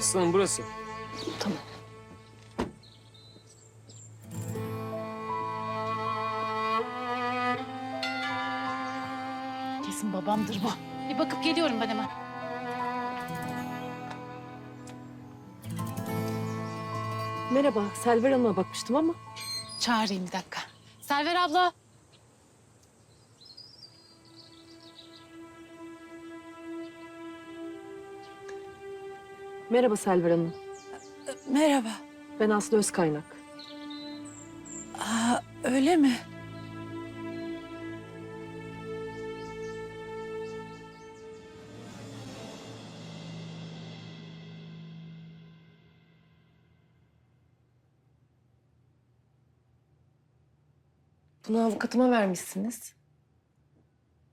Aslanım burası. Tamam. Kesin babamdır bu. Bir bakıp geliyorum ben hemen. Merhaba, Selver Hanım'a bakmıştım ama. Çağırayım bir dakika. Server abla. Merhaba Selver Hanım. Merhaba. Ben Aslı Özkaynak. Aa, öyle mi? Bunu avukatıma vermişsiniz.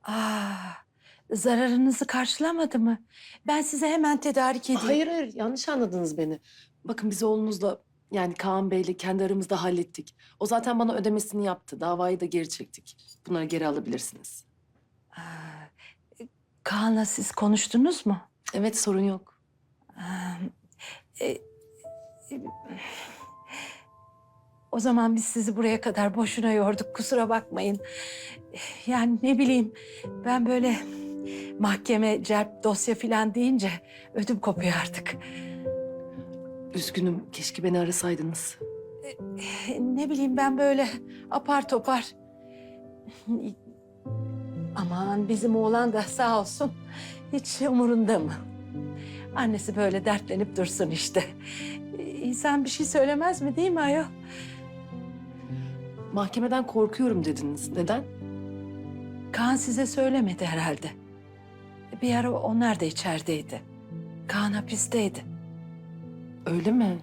Aa, zararınızı karşılamadı mı? Ben size hemen tedarik edeyim. Hayır hayır, yanlış anladınız beni. Bakın biz oğlunuzla yani Kaan Bey'le kendi aramızda hallettik. O zaten bana ödemesini yaptı. Davayı da geri çektik. Bunları geri alabilirsiniz. Aa, Kaan'la siz konuştunuz mu? Evet sorun yok. Aa, e, e, o zaman biz sizi buraya kadar boşuna yorduk. Kusura bakmayın. Yani ne bileyim ben böyle mahkeme, celp, dosya falan deyince ödüm kopuyor artık. Üzgünüm. Keşke beni arasaydınız. Ne bileyim ben böyle apar topar. Aman bizim oğlan da sağ olsun hiç umurunda mı? Annesi böyle dertlenip dursun işte. İnsan bir şey söylemez mi değil mi ayol? Mahkemeden korkuyorum dediniz. Neden? Kaan size söylemedi herhalde. Bir ara onlar da içerideydi. Kaan hapisteydi. Öyle mi?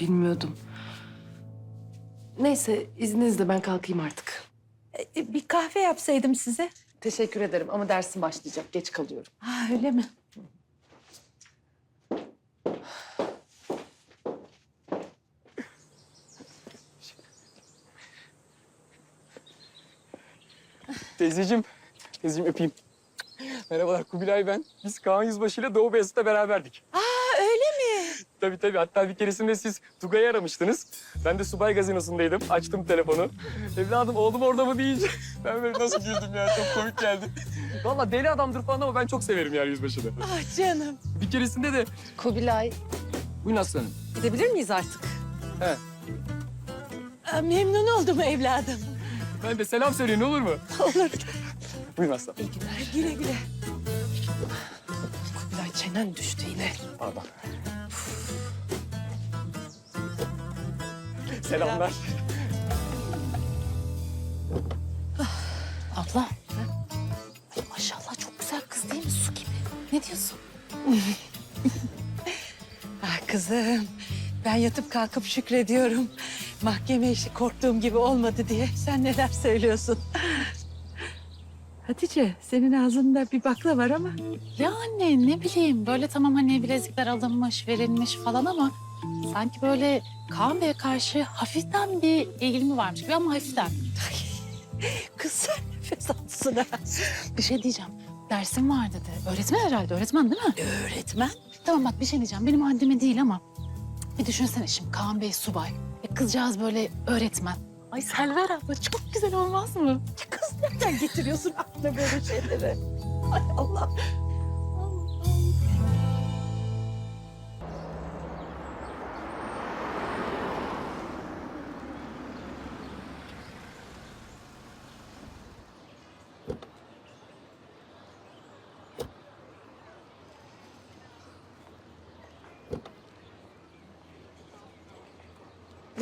Bilmiyordum. Neyse izninizle ben kalkayım artık. E, Bir kahve yapsaydım size. Teşekkür ederim ama dersim başlayacak. Geç kalıyorum. Ha öyle mi? Teyzeciğim, teyzeciğim öpeyim. Merhabalar Kubilay ben. Biz Kaan Yüzbaşı ile Doğu Beyazıt'ta beraberdik. Aa öyle mi? Tabii tabii. Hatta bir keresinde siz Tugay'ı aramıştınız. Ben de subay gazinosundaydım. Açtım telefonu. Evladım oğlum orada mı deyince ben böyle nasıl güldüm ya. Çok komik geldi. Vallahi deli adamdır falan ama ben çok severim yani Yüzbaşı'nı. Ah canım. Bir keresinde de... Kubilay Buyurun aslanım. gidebilir miyiz artık? He. Aa, Memnun oldum evladım. Ben de selam söyleyin olur mu? Olur. Buyurun aslanım. İyi günler. Güle güle. Kubilay çenen düştü yine. Pardon. Selamlar. Abla. Ay maşallah çok güzel kız değil mi? Su gibi. Ne diyorsun? Ah kızım. Ben yatıp kalkıp şükrediyorum. Mahkeme işi korktuğum gibi olmadı diye. Sen neler söylüyorsun? Hatice, senin ağzında bir bakla var ama Ya anne ne bileyim böyle tamam hani bilezikler alınmış, verilmiş falan ama sanki böyle Kaan Bey'e karşı hafiften bir ilgimi varmış gibi ama hafiften. kız sen nefes alsın ha. Bir şey diyeceğim. Dersim var dedi. Öğretmen herhalde. Öğretmen değil mi? Öğretmen. Tamam bak bir şey diyeceğim. Benim haddime değil ama bir düşünsene şimdi Kaan Bey subay. E, kızcağız böyle öğretmen. Ay Selver abla çok güzel olmaz mı? Kız nereden getiriyorsun aklına böyle şeyleri? Ay Allah.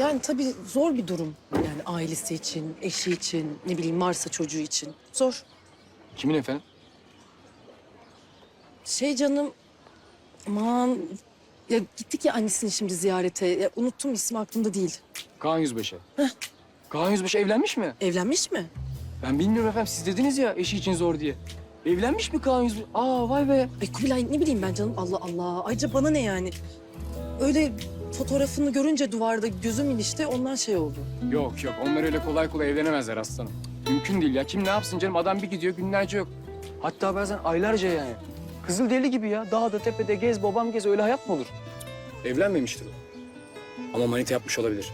Yani tabii zor bir durum. Yani ailesi için, eşi için, ne bileyim varsa çocuğu için. Zor. Kimin efendim? Şey canım, aman... Ya gittik ya annesini şimdi ziyarete. Ya unuttum ismi aklımda değil. Kaan Yüzbaşı. Kaan Yüzbaşı evlenmiş mi? Evlenmiş mi? Ben bilmiyorum efendim. Siz dediniz ya eşi için zor diye. Evlenmiş mi Kaan Yüzbaşı? Aa vay be. Ay Kubilay ne bileyim ben canım Allah Allah. Ayrıca bana ne yani? Öyle fotoğrafını görünce duvarda gözüm ilişti ondan şey oldu. Yok yok. Onlar öyle kolay kolay evlenemezler aslanım. Mümkün değil ya. Kim ne yapsın canım? Adam bir gidiyor günlerce yok. Hatta bazen aylarca yani. Kızıl deli gibi ya. Dağda tepede gez babam gez öyle hayat mı olur? Evlenmemiştir o. Ama manita yapmış olabilir.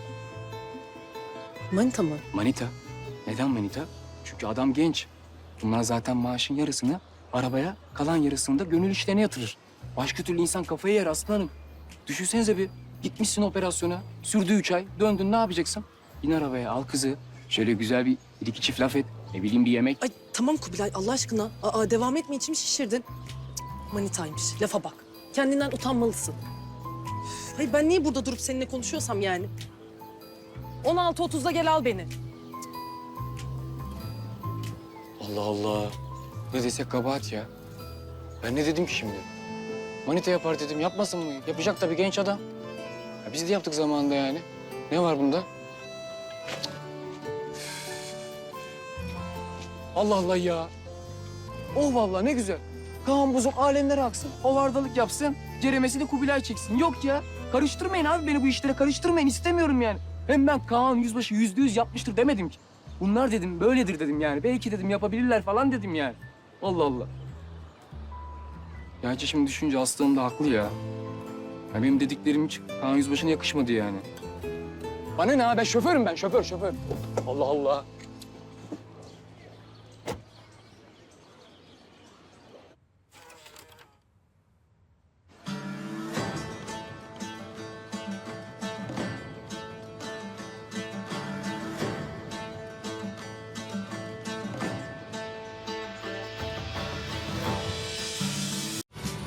Manita mı? Manita. Neden manita? Çünkü adam genç. Bunlar zaten maaşın yarısını arabaya, kalan yarısını da gönül işlerine yatırır. Başka türlü insan kafayı yer aslanım. Düşünsenize bir. Gitmişsin operasyona. Sürdü üç ay. Döndün ne yapacaksın? Bin arabaya al kızı. Şöyle güzel bir, bir iki çift laf et. Ne bileyim bir yemek. Ay tamam Kubilay Allah aşkına. Aa, devam etme içimi şişirdin. Cık, Manitaymış. Lafa bak. Kendinden utanmalısın. Üf, Hayır ben niye burada durup seninle konuşuyorsam yani? 16.30'da gel al beni. Allah Allah. Ne desek kabahat ya. Ben ne dedim ki şimdi? Manita yapar dedim. Yapmasın mı? Yapacak tabii genç adam. Ya biz de yaptık zamanında yani. Ne var bunda? Allah Allah ya. Oh vallahi ne güzel. Kaan buzum alemlere aksın. Hovardalık yapsın. Ceremesi de Kubilay çeksin. Yok ya. Karıştırmayın abi beni bu işlere karıştırmayın. istemiyorum yani. Hem ben Kaan yüzbaşı yüzde yüz yapmıştır demedim ki. Bunlar dedim böyledir dedim yani. Belki dedim yapabilirler falan dedim yani. Allah Allah. Gerçi şimdi düşünce Aslı'nın da haklı ya. Ya. Benim dediklerim hiç Kaan Yüzbaşı'na yakışmadı yani. Bana ne abi? Ben şoförüm ben. Şoför, şoför. Allah Allah.